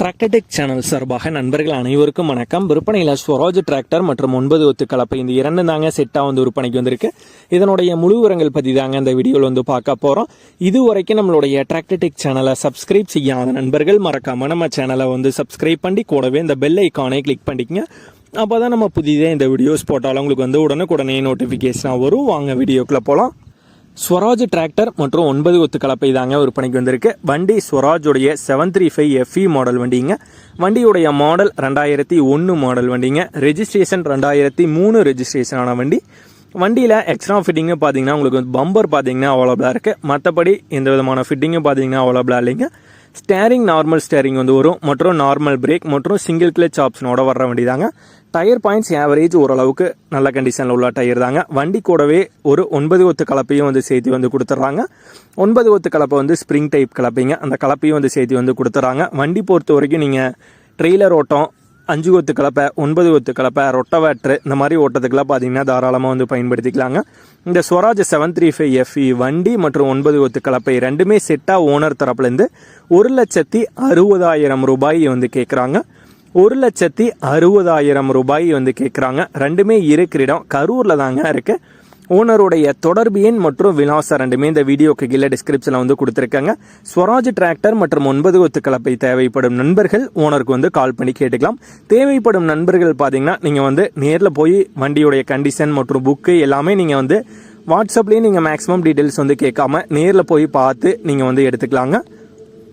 Tractor Tech channel சார்பாக நண்பர்கள் அனைவருக்கும் வணக்கம். விற்பனையில் ஸ்வராஜ் டிராக்டர் மற்றும் ஒன்பது ஒத்து கலப்பை இந்த இரண்டு தாங்க செட்டாக வந்து விற்பனைக்கு வந்திருக்கு. இதனுடைய முழு உரங்கள் பற்றி தாங்க இந்த வீடியோவில் வந்து பார்க்க போகிறோம் இது வரைக்கும் நம்மளுடைய டிராக்டர்டெக் சேனலை சப்ஸ்கிரைப் செய்யாத நண்பர்கள் மறக்காம நம்ம சேனலை வந்து சப்ஸ்கிரைப் பண்ணி கூடவே இந்த பெல் ஐக்கானை கிளிக் பண்ணிக்கங்க. அப்போ தான் நம்ம புதிதாக இந்த வீடியோஸ் போட்டாலும் உங்களுக்கு வந்து உடனுக்குடனே நோட்டிஃபிகேஷனாக வரும். வாங்க வீடியோக்குள்ளே போகலாம் ஸ்வராஜ் டிராக்டர் மற்றும் ஒன்பது ஒத்து கலப்பை தாங்க விற்பனைக்கு வந்திருக்கு. வண்டி ஸ்வராஜுடைய seven three five F E model வண்டிங்க. வண்டியுடைய மாடல் ரெண்டாயிரத்தி ஒன்று மாடல் வண்டிங்க. ரெஜிஸ்ட்ரேஷன் ரெண்டாயிரத்தி மூணு ரெஜிஸ்ட்ரேஷன் ஆன வண்டி. வண்டியில் எக்ஸ்ட்ரா ஃபிட்டிங்கு பார்த்தீங்கன்னா உங்களுக்கு வந்து பம்பர் பார்த்தீங்கன்னா அவைலபிளாக இருக்குது மற்றபடி எந்த விதமான ஃபிட்டிங்கும் பார்த்தீங்கன்னா அவைலபிளாக இல்லைங்க. ஸ்டேரிங் நார்மல் ஸ்டேரிங் வந்து வரும். மற்றும் நார்மல் பிரேக் மற்றும் சிங்கிள் கிளச் ஆப்ஷனோட வர வண்டி தாங்க டயர் பாயிண்ட்ஸ் ஆவரேஜ் ஓரளவுக்கு நல்ல கண்டிஷனில் உள்ள டயர் தாங்க. வண்டி கூடவே ஒரு ஒன்பது ஒத்து கலப்பையும் வந்து சேர்த்து வந்து கொடுத்துட்றாங்க ஒன்பது ஒத்து கலப்பை வந்து ஸ்ப்ரிங் டைப் கலப்பைங்க. அந்த கலப்பையும் வந்து சேர்த்து வந்து கொடுத்துட்றாங்க வண்டி பொறுத்த வரைக்கும் நீங்கள் ட்ரெய்லர் ஓட்டம் அஞ்சு ஒத்து கலப்பை ஒன்பது ஒத்து கலப்பை ரொட்டவேட்ரு இந்த மாதிரி ஓட்டத்துக்கெல்லாம் பார்த்தீங்கன்னா தாராளமாக வந்து பயன்படுத்திக்கலாங்க. இந்த Swaraj seven three five F E வண்டி மற்றும் ஒன்பது ஒத்து கலப்பை ரெண்டுமே செட்டாக ஓனர் தரப்புலேருந்து ஒரு லட்சத்தி அறுபதாயிரம் ரூபாய் வந்து கேட்குறாங்க ஒரு லட்சத்தி அறுபதாயிரம் ரூபாய் வந்து கேட்குறாங்க ரெண்டுமே இருக்கிற இடம் கரூரில் தாங்க இருக்குது ஓனருடைய தொடர்பு எண் மற்றும் விலாசம் ரெண்டுமே இந்த வீடியோக்கு கீழே டிஸ்கிரிப்ஷனில் வந்து கொடுத்துருக்காங்க. ஸ்வராஜ் டிராக்டர் மற்றும் ஒன்பது ஒத்து கலப்பை தேவைப்படும் நண்பர்கள் ஓனருக்கு வந்து கால் பண்ணி கேட்டுக்கலாம். தேவைப்படும் நண்பர்கள் பார்த்தீங்கன்னா நீங்கள் வந்து நேரில் போய் வண்டியுடைய கண்டிஷன் மற்றும் புக்கு எல்லாமே நீங்கள் வந்து வாட்ஸ்அப்லேயே நீங்கள் மேக்ஸிமம் டீட்டெயில்ஸ் வந்து கேட்காம நேரில் போய் பார்த்து நீங்கள் வந்து எடுத்துக்கலாங்க.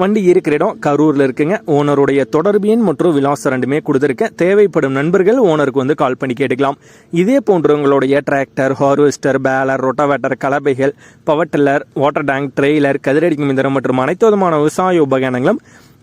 வண்டி இருக்கிற இடம் கரூரில் இருக்குங்க. ஓனருடைய தொடர்பு எண் மற்றும் விலாசம் ரெண்டுமே கொடுத்துருக்கேன் தேவைப்படும் நண்பர்கள் ஓனருக்கு வந்து கால் பண்ணி கேட்டுக்கலாம். இதே போன்று உங்களுடைய tractor harvester baler rotavator கலபைகள் power tiller water tank trailer கதிரடிக்கும் இயந்திரம் மற்றும் அனைத்து விதமான விவசாய உபகரணங்களும்